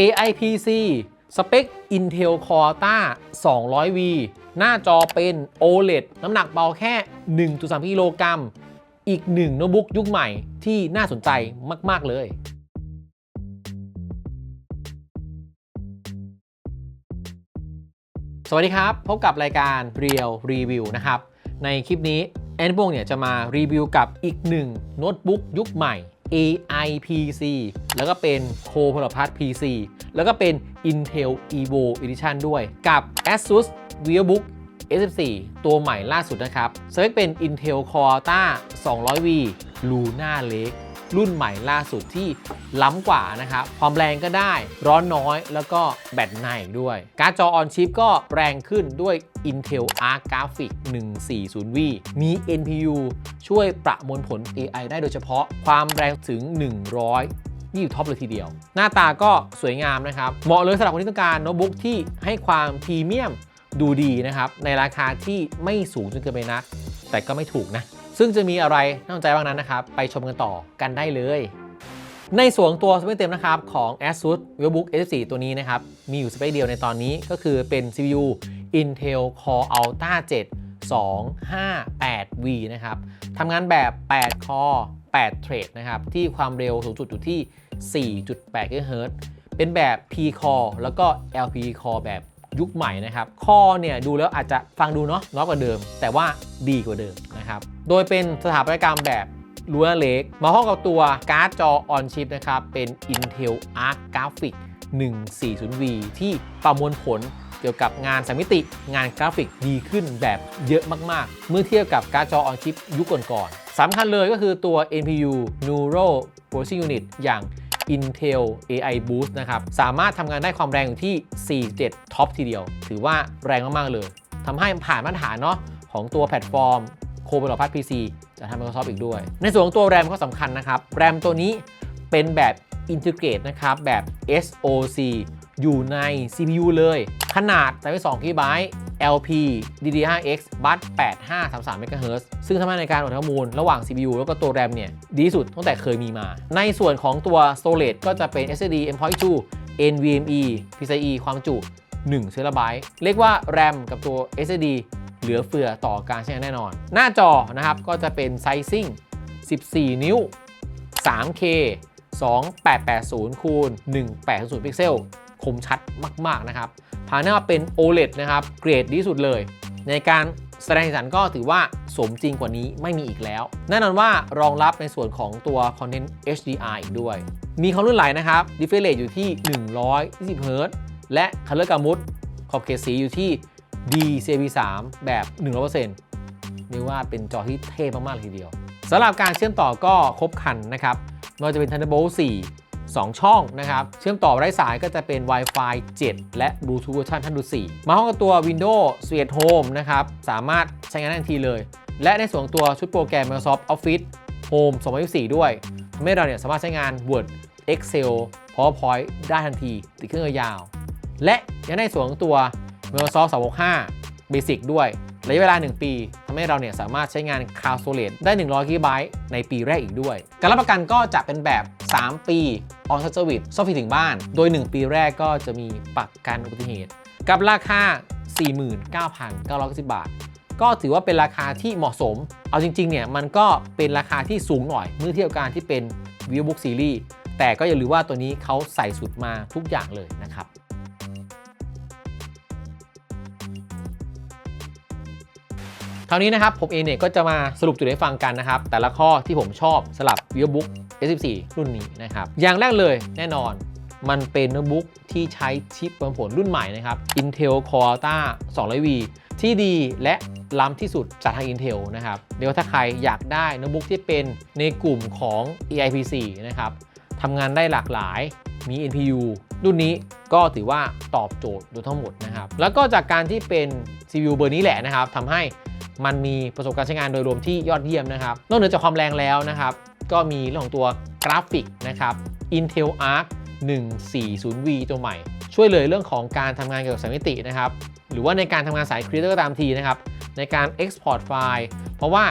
AI PC สเปค Intel Core t a 200V หน้าจอเป็น OLED น้ำหนักเบาแค่ 1.3 กิโลกรัม อีกหนึ่งโน้ตบุ๊กยุคใหม่ที่น่าสนใจมาก ๆ เลยสวัสดีครับ พบกับรายการ Real Review นะครับ ในคลิปนี้แอนบงเนี่ยจะมารีวิวกับอีกหนึ่งโน้ตบุ๊กยุคใหม่ AI PC แล้วก็เป็น c o p r o p a t PC แล้วก็เป็น Intel Evo Edition ด้วย กับ ASUS VivoBook S14 ตัวใหม่ล่าสุดนะครับสเปคเป็น Intel Core t a 200V Luna Lake รุ่นใหม่ล่าสุดที่ล้ำกว่านะครับความแรงก็ได้ ร้อนน้อยแล้วก็แบตนานด้วย การ์ดจอออนชิปก็แรงขึ้นด้วย Intel Arc Graphics 140V มี NPU ช่วยประมวลผล AI ได้โดยเฉพาะความแรงถึง 100ยี่ท็อปเลยทีเดียว หน้าตาก็สวยงามนะครับ เหมาะเลยสำหรับคนที่ต้องการโน้ตบุ๊กที่ให้ความพรีเมียมดูดีนะครับ ในราคาที่ไม่สูงจนเกินไปนักแต่ก็ไม่ถูกนะ ซึ่งจะมีอะไรน่าสนใจบ้างนั้นนะครับ ไปชมกันต่อกันได้เลย ในส่วนตัวสเปคเต็มนะครับ ของ ASUS VivoBook S4 ตัวนี้นะครับ มีอยู่สเปคเดียวในตอนนี้ก็คือเป็น CPU Intel Core Ultra 7 258V นะครับทำงานแบบ8 Core 8 Thread นะครับ ที่ความเร็วสูงสุดอยู่ที่ 4.8 GHz เป็นแบบ P Core แล้วก็ LP Core แบบยุคใหม่นะครับ คอเนี่ยดูแล้วอาจจะฟังดูเนาะน้อยกว่าเดิม แต่ว่าดีกว่าเดิมนะครับ โดยเป็นสถาปัตยกรรมแบบลูน่าเล็กมาพร้อมกับตัวการ์ดจอออนชิปนะครับ เป็น Intel Arc Graphics 140V ที่ประมวลผล เกี่ยวกับงานสามมิติ งานกราฟิกดีขึ้นแบบเยอะมากๆ เมื่อเทียบกับการ์ดจอออนชิปยุคก่อนๆสำคัญเลยก็คือตัว NPU Neural Processing Unit อย่าง Intel AI Boost นะครับ สามารถทำงานได้ความแรงอยู่ที่ 47 ท็อปทีเดียว ถือว่าแรงมาก ๆ เลยทำให้ผ่านมาตรฐานเนาะของตัวแพลตฟอร์มโคเบลพัท PC จะทำ Microsoft อีกด้วย ในส่วนของตัวแรมก็สำคัญนะครับ แรมตัวนี้เป็นแบบอินทิเกรตนะครับ แบบ SoC อยู่ใน CPU เลย ขนาด32 GB LP DDR5X บัส8533 MHz ซึ่งทำให้ในการโอนข้อมูลระหว่าง CPU แล้วก็ตัวแรมเนี่ย ดีสุดตั้งแต่เคยมีมา ในส่วนของตัว Storage ก็จะเป็น SSD M.2 NVMe PCIe ความจุ1 t b เรียกว่าแรมกับตัว SSD เหลือเฟือต่อการใช้งานแน่นอน หน้าจอนะครับก็จะเป็นไซซิ่ง 14 นิ้ว 3K 2880คูณ1800 พิกเซล คมชัดมาก ๆ นะครับภายในมาเป็น OLED นะครับเกรดดีสุดเลย ในการแสดงสีสันก็ถือว่าสมจริงกว่านี้ไม่มีอีกแล้ว แน่นอนว่ารองรับในส่วนของตัว Content HDR อีกด้วย มีความลื่นไหลนะครับ Refresh Rate อยู่ที่ 120 Hz และ Color Gamut ขอบเขตสีอยู่ที่ DCP3 แบบ 100%เรียกว่าเป็นจอที่เท่มากๆเลยทีเดียวสำหรับการเชื่อมต่อก็ครบครันนะครับไม่ว่าจะเป็น Thunderbolt 4 2 ช่องนะครับเชื่อมต่อไร้สายก็จะเป็น Wi-Fi 7 และ Bluetooth เวอร์ชันท่านดู4มาห้องกับตัว Windows Suite Home นะครับสามารถใช้งานได้ทันทีเลย และในส่วนตัวชุดโปรแกรม Microsoft Office Home 2024 ด้วยทำให้เราเนี่ยสามารถใช้งาน Word Excel PowerPoint ได้ทันที ติดเครื่องยาว และยังได้ส่วนตัว Microsoft 365 Basic ด้วย ระยะเวลา 1 ปีทำให้เราเนี่ยสามารถใช้งาน Cloud Storage ได้ 100 GB ในปีแรกอีกด้วย การรับประกันก็จะเป็นแบบ 3 ปี On Site Service ซ่อมฟรีถึงบ้าน โดย 1 ปีแรกก็จะมีประกันอุบัติเหตุ กับราคา 49,990 บาท ก็ถือว่าเป็นราคาที่เหมาะสม เอาจริงๆเนี่ยมันก็เป็นราคาที่สูงหน่อยเมื่อเทียบกับการที่เป็น VivoBook Series แต่ก็อย่าลืมว่าตัวนี้เขาใส่สุดมาทุกอย่างเลยนะครับ ราวนี้นะครับผมเองเนี่ยก็จะมาสรุปจุดให้ฟังกันนะครับ แต่ละข้อที่ผมชอบสลับ VivoBook S14 รุ่นนี้นะครับ อย่างแรกเลยแน่นอนมันเป็นโน้ตบุ๊กที่ใช้ชิปประมวลผลรุ่นใหม่นะครับ Intel Core Ultra 200V ที่ดีและล้ำที่สุดจากทาง Intel นะครับ เดี๋ยวถ้าใครอยากได้โน้ตบุ๊กที่เป็นในกลุ่มของ AI PC นะครับทำงานได้หลากหลาย มี NPU รุ่นนี้ก็ถือว่าตอบโจทย์โดยทั้งหมดนะครับ แล้วก็จากการที่เป็น CPU เบอร์นี้แหละนะครับทำให้มันมีประสบการณ์ใช้งานโดยรวมที่ยอดเยี่ยมนะครับ นอกเหนือจากความแรงแล้วนะครับ ก็มีเรื่องของตัวกราฟิกนะครับ Intel Arc 140V ตัวใหม่ ช่วยเลยเรื่องของการทำงานเกี่ยวกับสายมิตินะครับ หรือว่าในการทำงานสายครีเอเตอร์ก็ตามทีนะครับ ในการ Export ไฟล์ เพราะว่า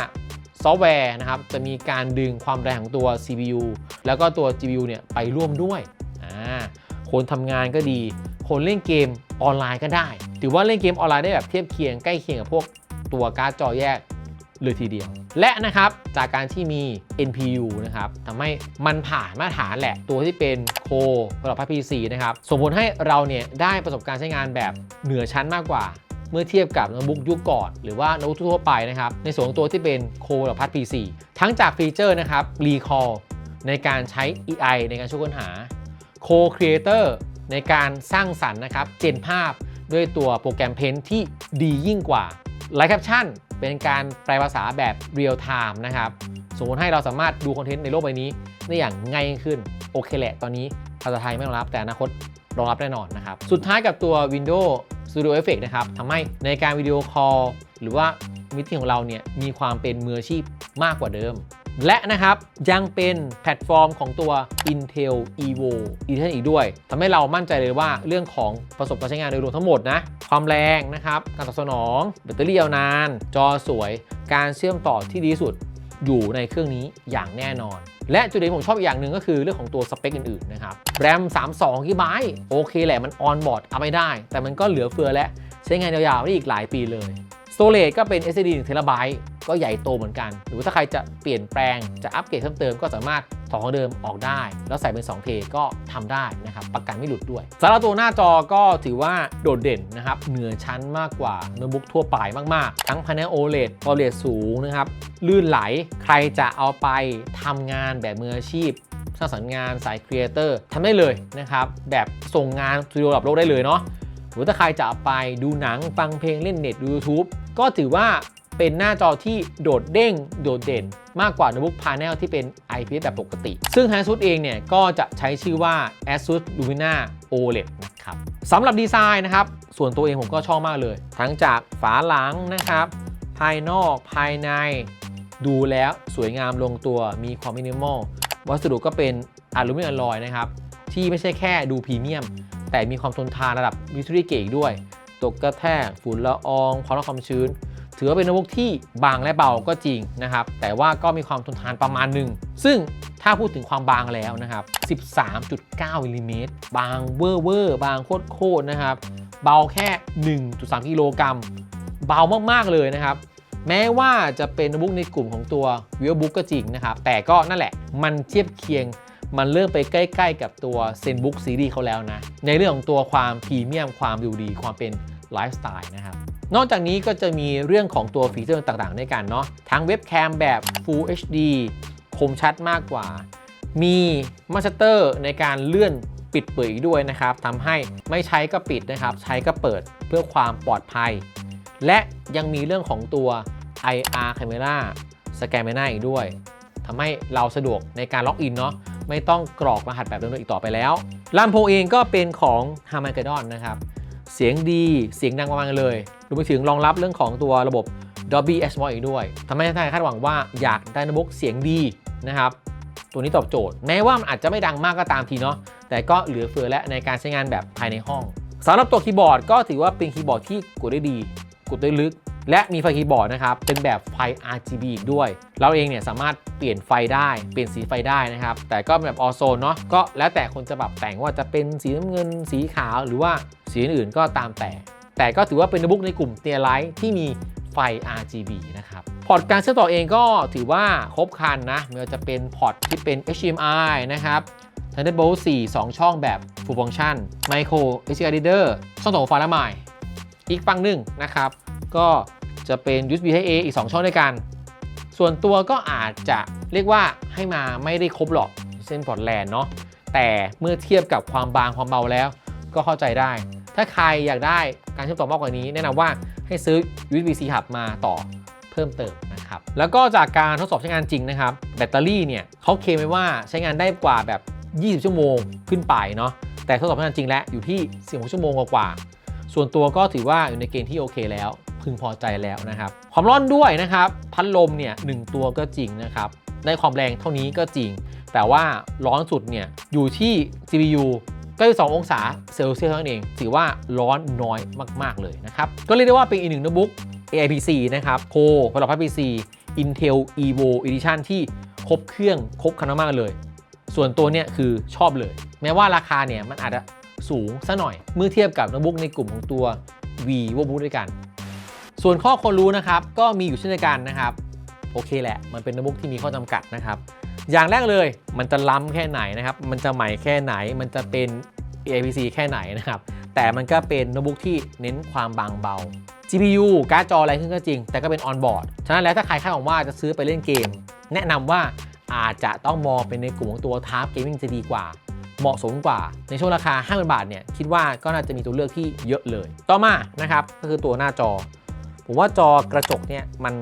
ซอฟต์แวร์นะครับ จะมีการดึงความแรงของตัว CPU แล้วก็ตัว GPU เนี่ยไปร่วมด้วย คนทำงานก็ดี คนเล่นเกมออนไลน์ก็ได้ ถือว่าเล่นเกมออนไลน์ได้แบบเทียบเคียงใกล้เคียงกับพวกตัวการ์ดจอแยกเลยทีเดียว และนะครับจากการที่มี NPU นะครับทำให้มันผ่านมาตรฐานแหละตัวที่เป็นโคสำหรับพั PC นะครับส่งผลให้เราเนี่ยได้ประสบการณ์ใช้งานแบบเหนือชั้นมากกว่า เมื่อเทียบกับโน้ตบุ๊กยุคก่อน หรือว่าโน้ตบุ๊กทั่วไปนะครับในส่วนของตัวที่เป็นโคกับพัด PC ทั้งจากฟีเจอร์นะครับ Recall ในการใช้ AI ในการช่วยค้นหา Co Creator ในการสร้างสรรค์นะครับ เจนภาพด้วยตัวโปรแกรม Paint ที่ดียิ่งกว่า Live Caption เป็นการแปลภาษาแบบ Real Time นะครับสมมติให้เราสามารถดูคอนเทนต์ในโลกใบนี้ได้อย่างง่ายยิ่งขึ้น โอเคแหละ ตอนนี้ภาษาไทยไม่รองรับแต่อนาคตรองรับแน่นอนนะครับ สุดท้ายกับตัว Windows Studio Effect นะครับทำให้ในการวิดีโอคอลหรือว่ามิ팅ของเราเนี่ยมีความเป็นมืออาชีพมากกว่าเดิม และนะครับยังเป็นแพลตฟอร์มของตัว Intel Evo Edition อีกด้วยทำให้เรามั่นใจเลยว่าเรื่องของประสบการณ์ใช้งานโดยรวมทั้งหมดนะ ความแรงนะครับ การตอบสนอง แบตเตอรี่ยาวนาน จอสวย การเชื่อมต่อที่ดีสุดอยู่ในเครื่องนี้อย่างแน่นอน และจุดเด่นผมชอบอีกอย่างหนึ่งก็คือเรื่องของตัวสเปคอื่นๆนะครับแรม 32กิกไบต์โอเคแหละมันออนบอร์ดเอาไม่ได้ แต่มันก็เหลือเฟือและใช้งานยาวๆได้อีกหลายปีเลย r a g e ก็เป็น SSD 1 t b ก็ใหญ่โตเหมือนกัน หรือถ้าใครจะเปลี่ยนแปลงจะอัปเกรดเพิ่มเติมก็สามารถถอดของเดิมออกได้ แล้วใส่เป็น2เทก็ทำได้นะครับ ประกันไม่หลุดด้วยสำหรับตัวหน้าจอก็ถือว่าโดดเด่นนะครับ เหนือชั้นมากกว่าโน้ตบุ๊กทั่วไปมาก ๆ ทั้ง Panel OLED OLED สูงนะครับ ลื่นไหล ใครจะเอาไปทำงานแบบมืออาชีพสร้างสรรค์งานสายครีเอเตอร์ทำได้เลยนะครับ แบบส่งงานสตูดิโอระดับโลกได้เลยเนาะหรือถ้าใครจะเอาไปดูหนังฟังเพลงเล่นเน็ตดู YouTube ก็ถือว่าเป็นหน้าจอที่โดดเด้งโดดเด่น มากกว่าโน้ตบุ๊กพา n e l ที่เป็น IPS แบบปกติ ซึ่ง ASUS เองเนี่ยก็จะใช้ชื่อว่า ASUS Lumina OLED นะครับสำหรับดีไซน์นะครับ ส่วนตัวเองผมก็ชอบมากเลย ทั้งจากฝาหลังนะครับ ภายนอกภายในดูแล้วสวยงามลงตัวมีความมินิมอลวัสดุก็เป็นอลูมิเนียมลอยนะครับ ที่ไม่ใช่แค่ดูพรีเมียม แต่มีความทนทานระดับวิทรีเกอีกด้วย ตกกระแทกฝุ่นละอองความร้อนความชื้น ถือว่าเป็นโน้ตบุ๊กที่บางและเบาก็จริงนะครับ แต่ว่าก็มีความทนทานประมาณหนึ่ง ซึ่งถ้าพูดถึงความบางแล้วนะครับ 13.9มิลลิเมตรบางเวอร์เวอร์บางโคตรโคตรนะครับ เบาแค่ 1.3 กิโลกรัม เบามากๆเลยนะครับแม้ว่าจะเป็นโน้ตบุ๊กในกลุ่มของตัว v i v o Book ก็จริงนะครับ แต่ก็นั่นแหละมันเทียบเคียง มันเริ่มไปใกล้ ๆ กับตัว ZenBook Series เขาแล้วนะ ในเรื่องของตัวความพรีเมียมความดูดี ความเป็น ไลฟ์สไตล์นะครับ นอกจากนี้ก็จะมีเรื่องของตัวฟีเจอร์ต่างๆ ด้วยกันเนาะ ทั้งเว็บแคมแบบ Full HD คมชัดมากกว่า มีมาสเตอร์ในการเลื่อนปิดเปิดอีกด้วยนะครับทำให้ไม่ใช้ก็ปิดนะครับ ใช้ก็เปิดเพื่อความปลอดภัย และยังมีเรื่องของตัว IR Camera สแกนไม่หน้าอีกด้วยทำให้เราสะดวกในการล็อกอินเนาะไม่ต้องกรอกรหัสแบบเดิมๆอีกต่อไปแล้วลำโพงเองก็เป็นของ h a r m a g e d o n นะครับ เสียงดีเสียงดังประมาณเลยรวมไปถึงรองรับเรื่องของตัวระบบ Dolby Atmos อีกด้วยทำให้ท่านคาดหวังว่าอยากได้โน้ตบุ๊กเสียงดีนะครับตัวนี้ตอบโจทย์ แม้ว่ามันอาจจะไม่ดังมากก็ตามทีเนาะแต่ก็เหลือเฟือและในการใช้งานแบบภายในห้องสำหรับตัวคีย์บอร์ดก็ถือว่าเป็นคีย์บอร์ดที่กดได้ดี กดได้ลึก และมีไฟคีย์บอร์ดนะครับ เป็นแบบไฟ RGB อีกด้วย เราเองเนี่ยสามารถเปลี่ยนไฟได้ เปลี่ยนสีไฟได้นะครับ แต่ก็แบบออโซนเนาะ ก็แล้วแต่คนจะปรับแต่งว่าจะเป็นสีน้ำเงิน สีขาว หรือว่าสีอื่นๆก็ตามแต่ แต่ก็ถือว่าเป็นโน้ตบุ๊กในกลุ่มเตียไลท์ที่มีไฟ RGB นะครับพอร์ตการเชื่อมต่อเองก็ถือว่าครบครันนะไม่ว่าจะเป็นพอร์ตที่เป็น HDMI นะครับ Thunderbolt 4 2 ช่องแบบ Full Function Micro SD Reader ช่องต่อไฟและใหม่อีกฝั่งหนึ่งนะครับ ก็จะเป็น USB Type A อีก 2 ช่องด้วยกัน ส่วนตัวก็อาจจะเรียกว่าให้มาไม่ได้ครบหรอกเส้นพอร์ตแลนเนาะแต่เมื่อเทียบกับความบางความเบาแล้ว ก็เข้าใจได้ ถ้าใครอยากได้การเชื่อมต่อมากกว่านี้ แนะนำว่าให้ซื้อ USB-C Hub มาต่อเพิ่มเติมนะครับ แล้วก็จากการทดสอบใช้งานจริงนะครับ แบตเตอรี่เนี่ยเขาเคลมไว้ว่าใช้งานได้กว่าแบบ 20 ชั่วโมงขึ้นไปเนาะ แต่ทดสอบใช้งานจริงแล้วอยู่ที่ 16 ชั่วโมงกว่า ส่วนตัวก็ถือว่าอยู่ในเกณฑ์ที่โอเคแล้ว พึงพอใจแล้วนะครับ ความร้อนด้วยนะครับ พัดลมเนี่ยหนึ่งตัวก็จริงนะครับ ได้ความแรงเท่านี้ก็จริง แต่ว่าร้อนสุดเนี่ยอยู่ที่ CPU 92องศาเซลเซียสเท่านั้นเอง ถือว่าร้อนน้อยมาก ๆ เลยนะครับ ก็เรียกได้ว่าเป็นอีกหนึ่งโน้ตบุ๊ก AIPC นะครับโคพลังพัด PC Intel Evo Edition ที่ครบเครื่องครบคันมากเลย ส่วนตัวเนี่ยคือชอบเลย แม้ว่าราคาเนี่ยมันอาจจะสูงซะหน่อย เมื่อเทียบกับโน้ตบุ๊กในกลุ่มของตัว vivobook ด้วยกัน ส่วนข้อควรรู้นะครับก็มีอยู่เช่นกันนะครับโอเคแหละ มันเป็นโน้ตบุ๊กที่มีข้อจำกัดนะครับ อย่างแรกเลยมันจะล้ำแค่ไหนนะครับ มันจะใหม่แค่ไหน มันจะเป็น APC แค่ไหนนะครับ แต่มันก็เป็นโน้ตบุ๊กที่เน้นความบางเบา GPU การ์ดจออะไรขึ้นก็จริง แต่ก็เป็นออนบอร์ด ฉะนั้นแล้วถ้าใครคาดหวังว่าจะซื้อไปเล่นเกม แนะนำว่าอาจจะต้องมองเป็นในกลุ่มของตัว Tab Gaming จะดีกว่า เหมาะสมกว่า ในช่วงราคา5,000 บาทเนี่ย คิดว่าก็น่าจะมีตัวเลือกที่เยอะเลย ต่อมานะครับ ก็คือตัวหน้าจอ ผมว่าจอกระจกเนี่ยมัน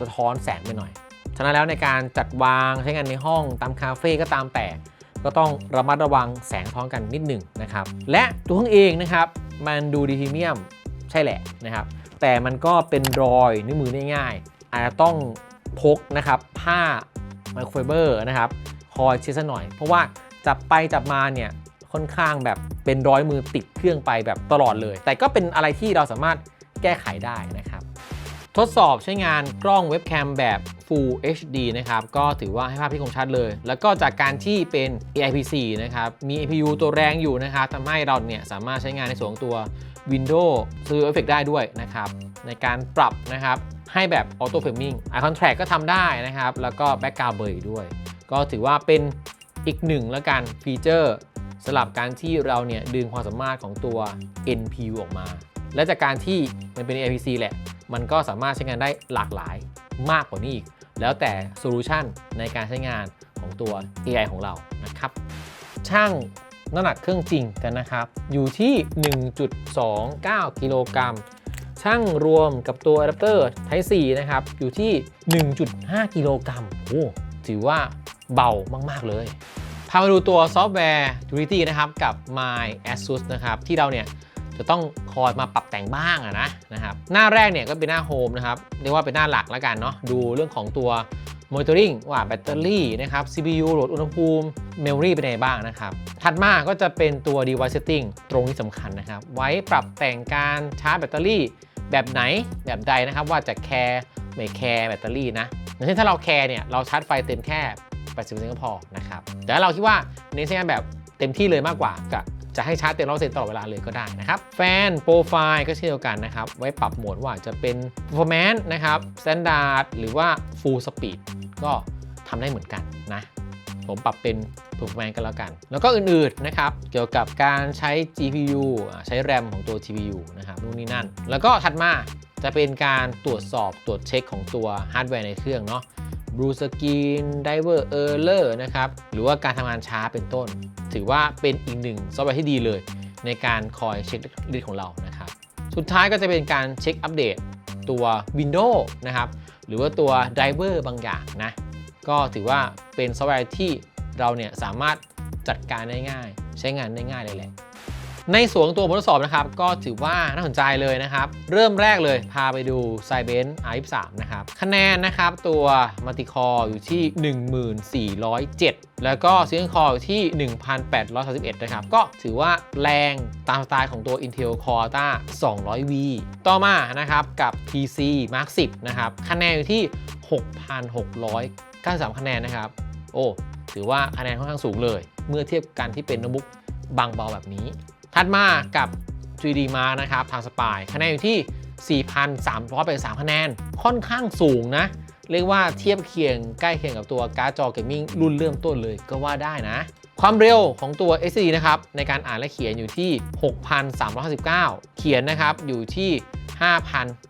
สะท้อนแสงไปหน่อย ฉะนั้นแล้วในการจัดวางใช้งานในห้องตามคาเฟ่ก็ตามแต่ ก็ต้องระมัดระวังแสงท้อนกันนิดหนึ่งนะครับ และตัวเครื่องเองนะครับ มันดูดีพรีเมียมใช่แหละนะครับ แต่มันก็เป็นรอยนิ้วมือได้ง่ายอาจจะต้องพกนะครับผ้าไมโครไฟเบอร์นะครับคอยเช็ดซะหน่อย เพราะว่าจับไปจับมาเนี่ยค่อนข้างแบบเป็นร้อยมือติดเครื่องไปแบบตลอดเลย แต่ก็เป็นอะไรที่เราสามารถ แก้ไขได้นะครับ ทดสอบใช้งานกล้องเว็บแคมแบบ Full HD นะครับ ก็ถือว่าให้ภาพที่คมชัดเลย แล้วก็จากการที่เป็น AIPC นะครับ มี APU ตัวแรงอยู่นะครับทำให้เราเนี่ยสามารถใช้งานในส่วนของตัว Windows Studio Effect ได้ด้วยนะครับ ในการปรับนะครับ ให้แบบ Auto Framing Eye Contract ก็ทำได้นะครับ แล้วก็ Background Blur ด้วย ก็ถือว่าเป็นอีกหนึ่งแล้วกันฟีเจอร์สำหรับการที่เราเนี่ยดึงความสามารถของตัว NPU ออกมา และจากการที่มันเป็น APC แหละ มันก็สามารถใช้งานได้หลากหลายมากกว่านี้อีก แล้วแต่โซลูชันในการใช้งานของตัว AI ของเรานะครับ ช่างน้ำหนักเครื่องจริงกันนะครับ อยู่ที่ 1.29 กิโลกรัมช่างรวมกับตัวอะแดปเตอร์ Type C นะครับ อยู่ที่ 1.5 กิโลกรัมโอ้ถือว่าเบามาก ๆ เลย พามาดูตัวซอฟต์แวร์ Unity นะครับ กับ My ASUS นะครับ ที่เราเนี่ย จะต้องคอยมาปรับแต่งบ้างอะนะนะครับหน้าแรกเนี่ยก็เป็นหน้าโฮมนะครับเรียกว่าเป็นหน้าหลักแล้วกันเนาะดูเรื่องของตัว monitoring ว่าแบตเตอรี่นะครับ CPU โหลดอุณหภูมิ memory เป็นไงบ้างนะครับ ถัดมาก็จะเป็นตัว device setting ตรงนี้สำคัญนะครับ ไว้ปรับแต่งการชาร์จแบตเตอรี่แบบไหนแบบใดนะครับ ว่าจะแคร์ไม่แคร์แบตเตอรี่นะอย่างเช่นถ้าเราแคร์เนี่ย เราชาร์จไฟเต็มแค่ 80%ก็พอนะครับ แต่เราคิดว่าเน้นใช้งานแบบเต็มที่เลยมากกว่าก็ จะให้ชาร์จเต็มร้อยเซนตลอดเวลาเลยก็ได้นะครับแฟนโปรไฟล์ก็เช่นเดียวกันนะครับ ไว้ปรับโหมดว่าจะเป็น performance นะครับ standard หรือว่า full speed ก็ทำได้เหมือนกันนะผมปรับเป็น performance กันแล้วกัน แล้วก็อื่นๆนะครับ เกี่ยวกับการใช้ GPU ใช้ RAM ของตัว GPU นะครับนู่นนี่นั่น แล้วก็ถัดมาจะเป็นการตรวจสอบตรวจเช็คของตัวฮาร์ดแวร์ในเครื่องเนาะ บลูสกรีนไดเวอร์เออร์เลอร์นะครับหรือว่าการทำงานช้าเป็นต้น ถือว่าเป็นอีกหนึ่งซอฟต์แวร์ที่ดีเลย ในการคอยเช็คลิสของเรานะครับสุดท้ายก็จะเป็นการเช็คอัปเดตตัว Windows นะครับหรือว่าตัวไดเวอร์บางอย่างนะก็ถือว่าเป็นซอฟต์แวร์ที่เราเนี่ยสามารถจัดการได้ง่าย ใช้งานได้ง่ายเลยแหละ ในส่วนตัวบททดสอบนะครับ ก็ถือว่าน่าสนใจเลยนะครับ เริ่มแรกเลยพาไปดู c y b e n i3 นะครับ คะแนนนะครับ ตัวมัลติคอร์อยู่ที่ 1407 แล้วก็ซี c คอร์อยู่ที่ 1831 นะครับ ก็ถือว่าแรงตามสไตล์ของตัว Intel Core Ultra 200V ต่อมานะครับกับ PC Mark 10 นะครับ คะแนนอยู่ที่ 6,693 คะแนนนะครับ โอ้ถือว่าคะแนนค่อนข้างสูงเลย เมื่อเทียบกันที่เป็นโน้ตบุ๊กบางเบาแบบนี้ ถัดมากับ 3D Mark นะครับทางสปายคะแนนอยู่ที่ 4,383 คะแนน ค่อนข้างสูงนะ เรียกว่าเทียบเคียงใกล้เคียงกับตัวการ์ดจอเกมมิ่งรุ่นเริ่มต้นเลยก็ว่าได้นะ ความเร็วของตัว SSD นะครับ ในการอ่านและเขียนอยู่ที่ 6,359 เขียนนะครับอยู่ที่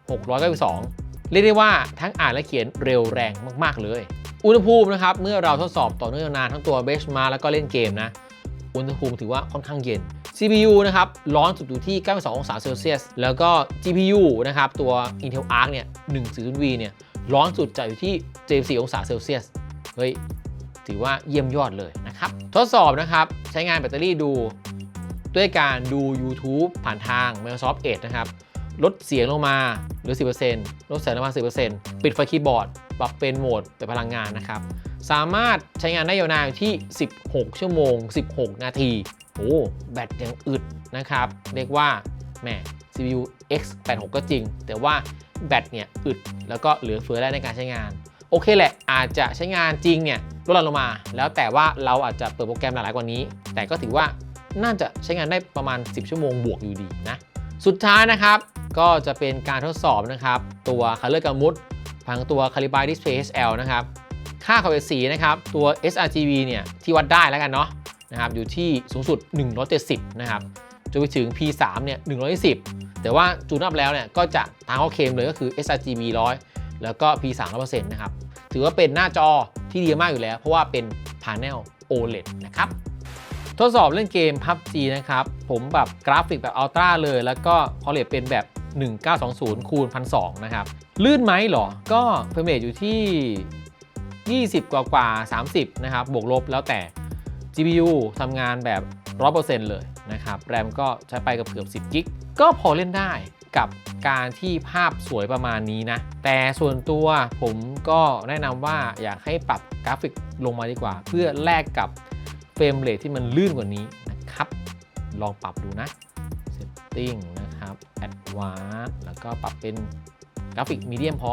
5,692 เรียกได้ว่าทั้งอ่านและเขียนเร็วแรงมาก ๆ เลย อุณหภูมินะครับ เมื่อเราทดสอบต่อเนื่องนานทั้งตัวเบสมาแล้วก็เล่นเกมนะ อุณหภูมิถือว่าค่อนข้างเย็น CPU นะครับ ร้อนสุดอยู่ที่ 92 องศาเซลเซียส แล้วก็ GPU นะครับ ตัว Intel Arc เนี่ย 140V เนี่ย ร้อนสุดจะอยู่ที่74องศาเซลเซียส เฮ้ย ถือว่าเยี่ยมยอดเลยนะครับ ทดสอบนะครับ ใช้งานแบตเตอรี่ดู ด้วยการดู YouTube ผ่านทาง Microsoft Edge นะครับ ลดเสียงลงมาเหลือ 10%ลดแสงลงมา 10%ปิดไฟคีย์บอร์ด ปรับเป็นโหมดเป็นพลังงานนะครับ สามารถใช้งานได้ยาวนานอยู่ที่ 16 ชั่วโมง 16 นาที โอ้แบตยังอึดนะครับ เรียกว่าแหม CPU X86 ก็จริง แต่ว่าแบตเนี่ยอึดแล้วก็เหลือเฟือแล้วในการใช้งาน โอเคแหละ อาจจะใช้งานจริงเนี่ยลดหลั่นลงมา แล้วแต่ว่าเราอาจจะเปิดโปรแกรมหลายๆกว่านี้ แต่ก็ถือว่าน่าจะใช้งานได้ประมาณ 10 ชั่วโมงบวกอยู่ดีนะ สุดท้ายนะครับ ก็จะเป็นการทดสอบนะครับ ตัว Color Gamut พังตัว Calibre Display HL นะครับ ค่าขอบสีนะครับ ตัว sRGB เนี่ยที่วัดได้แล้วกันเนาะ นะครับอยู่ที่สูงสุด 170 นะครับจนไปถึง P3 เนี่ย110 แต่ว่าจูนอัพแล้วเนี่ยก็จะตามข้อเคมเลยก็คือ sRGB 100 แล้วก็ P3 100%นะครับ ถือว่าเป็นหน้าจอที่ดีมากอยู่แล้ว เพราะว่าเป็น Panel OLED นะครับ ทดสอบเล่นเกม PUBG นะครับ ผมแบบกราฟิกแบบอัลตร้าเลย แล้วก็คอเลตเป็นแบบ 1920 คูณ1,200นะครับ ลื่นไหมเหรอ ก็เฟรมเรทอยู่ที่ 20 กว่ากว่า 30 นะครับ บวกลบแล้วแต่ GPU ทำงานแบบ 100%เลยนะครับแรมก็ใช้ไปกับเกือบ10กิกก็พอเล่นได้กับการที่ภาพสวยประมาณนี้นะ แต่ส่วนตัวผมก็แนะนำว่าอยากให้ปรับกราฟิกลงมาดีกว่า เพื่อแลกกับเฟรมเรทที่มันลื่นกว่านี้นะครับ ลองปรับดูนะ Setting นะครับ Advanced แล้วก็ปรับเป็นกราฟิกมีเดียมพอ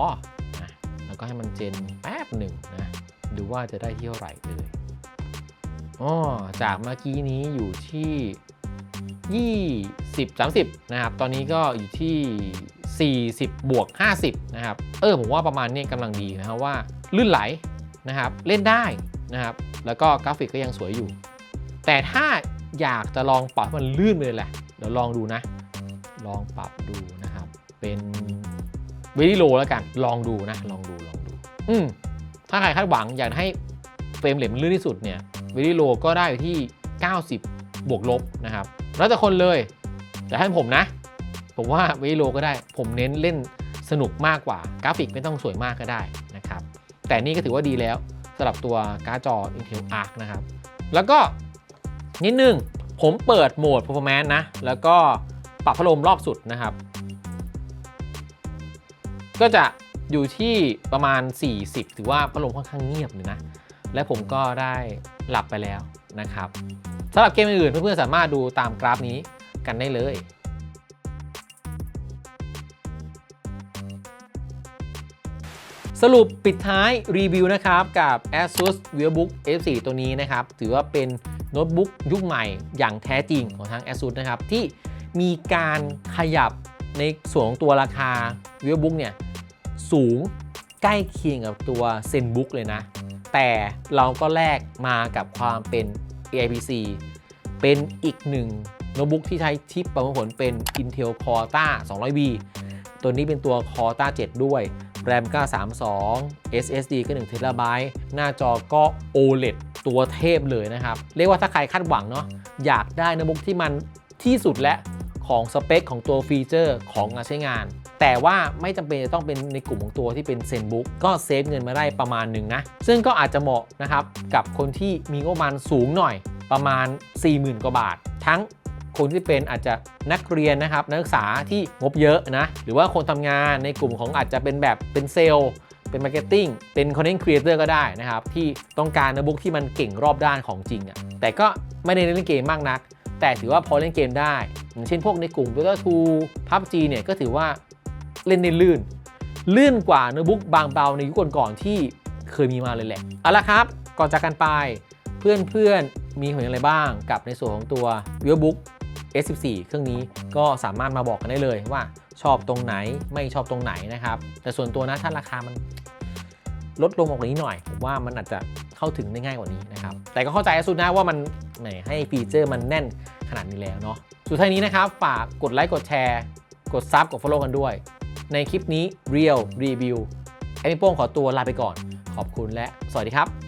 นะแล้วก็ให้มันเจนแป๊บหนึ่งนะ ดูว่าจะได้ที่เท่าไหร่เอ่ย อ๋อจากเมื่อกี้นี้อยู่ที่ 20 30 นะครับ ตอนนี้ก็อยู่ที่ 40 บวก 50 นะครับ เออ ผมว่าประมาณนี้กำลังดีนะครับว่าลื่นไหลนะครับ เล่นได้นะครับ แล้วก็กราฟิกก็ยังสวยอยู่ แต่ถ้าอยากจะลองปรับให้มันลื่นไปเลยแหละ เดี๋ยวลองดูนะ ลองปรับดูนะครับ เป็นเวลิโลแล้วกัน ลองดูนะ ลองดู ลองดู อืมถ้าใครคาดหวังอยากให้เฟรมเรทมันลื่นที่สุดเนี่ย วลิโลก็ได้อยู่ที่ 90 บวกลบนะครับ แล้วแต่คนเลยแต่ให้ผมนะ ผมว่าเวลิโลก็ได้ ผมเน้นเล่นสนุกมากกว่า กราฟิกไม่ต้องสวยมากก็ได้นะครับ แต่นี่ก็ถือว่าดีแล้วสำหรับตัวการ์ดจอ Intel Arc นะครับ แล้วก็นิดนึงผมเปิดโหมด performance นะ แล้วก็ปรับพัดลมรอบสุดนะครับ ก็จะอยู่ที่ประมาณ 40 ถือว่าพัดลมค่อนข้างเงียบเลยนะ และผมก็ได้หลับไปแล้วนะครับสำหรับเกมอื่นเพื่อนๆสามารถดูตามกราฟนี้กันได้เลยสรุปปิดท้ายรีวิวนะครับกับ ASUS VivoBook F4 ตัวนี้นะครับ ถือว่าเป็นโน้ตบุ๊กยุคใหม่อย่างแท้จริงของทาง ASUS นะครับ ที่มีการขยับในส่วนของตัวราคา VivoBook เนี่ย สูงใกล้เคียงกับตัว ZenBook เลยนะ แต่เราก็แลกมากับความเป็น AIPC เป็นอีกหนึ่งโน้ตบุ๊กที่ใช้ชิปประมวลผลเป็น Intel Core Ta 200B ตัวนี้เป็นตัว Core Ta 7 ด้วย แรมก็32 SSD ก็1 t b หน้าจอก็ OLED ตัวเทพเลยนะครับ เรียกว่าถ้าใครคาดหวังเนาะอยากได้โน้ตบุ๊กที่มันที่สุดและของสเปคของตัวฟีเจอร์ของการใช้งาน แต่ว่าไม่จำเป็นจะต้องเป็นในกลุ่มของตัวที่เป็นเซนบุ๊กก็เซฟเงินมาได้ประมาณหนึ่งนะ ซึ่งก็อาจจะเหมาะนะครับกับคนที่มีงบประมาณสูงหน่อยประมาณ 40,000 กว่าบาท ทั้งคนที่เป็นอาจจะนักเรียนนะครับนักศึกษาที่งบเยอะนะ หรือว่าคนทำงานในกลุ่มของอาจจะเป็นแบบเป็นเซลล์เป็นมาร์เก็ตติ้งเป็นคอนเทนต์ครีเอเตอร์ก็ได้นะครับ ที่ต้องการโน้ตบุ๊กที่มันเก่งรอบด้านของจริงอะ่ะแต่ก็ไม่ได้เล่นเกมมากนัก แต่ถือว่าพอเล่นเกมได้ อย่างเช่นพวกในกลุ่ม Dota 2 PUBG เนี่ยก็ถือว่า เล่นได้ลื่น ลื่นกว่าโน้ตบุ๊กบางเบาในยุคก่อนๆที่เคยมีมาเลยแหละ เอาละครับ ก่อนจากกันไปเพื่อนๆ มีเห็นอะไรบ้างกับในส่วนของตัว VivoBook S14 เครื่องนี้ก็สามารถมาบอกกันได้เลยว่าชอบตรงไหนไม่ชอบตรงไหนนะครับ แต่ส่วนตัวนะถ้าราคามันลดลงกว่านี้หน่อยผมว่ามันอาจจะเข้าถึงได้ง่ายกว่านี้นะครับ แต่ก็เข้าใจสุดนะว่ามันแหมให้ฟีเจอร์มันแน่นขนาดนี้แล้วเนาะสุดท้ายนี้นะครับ ฝากกดไลค์กดแชร์ กดซับกด follow กันด้วย ในคลิปนี้ Real Review แอมมี่โป้งขอตัวลาไปก่อน ขอบคุณและสวัสดีครับ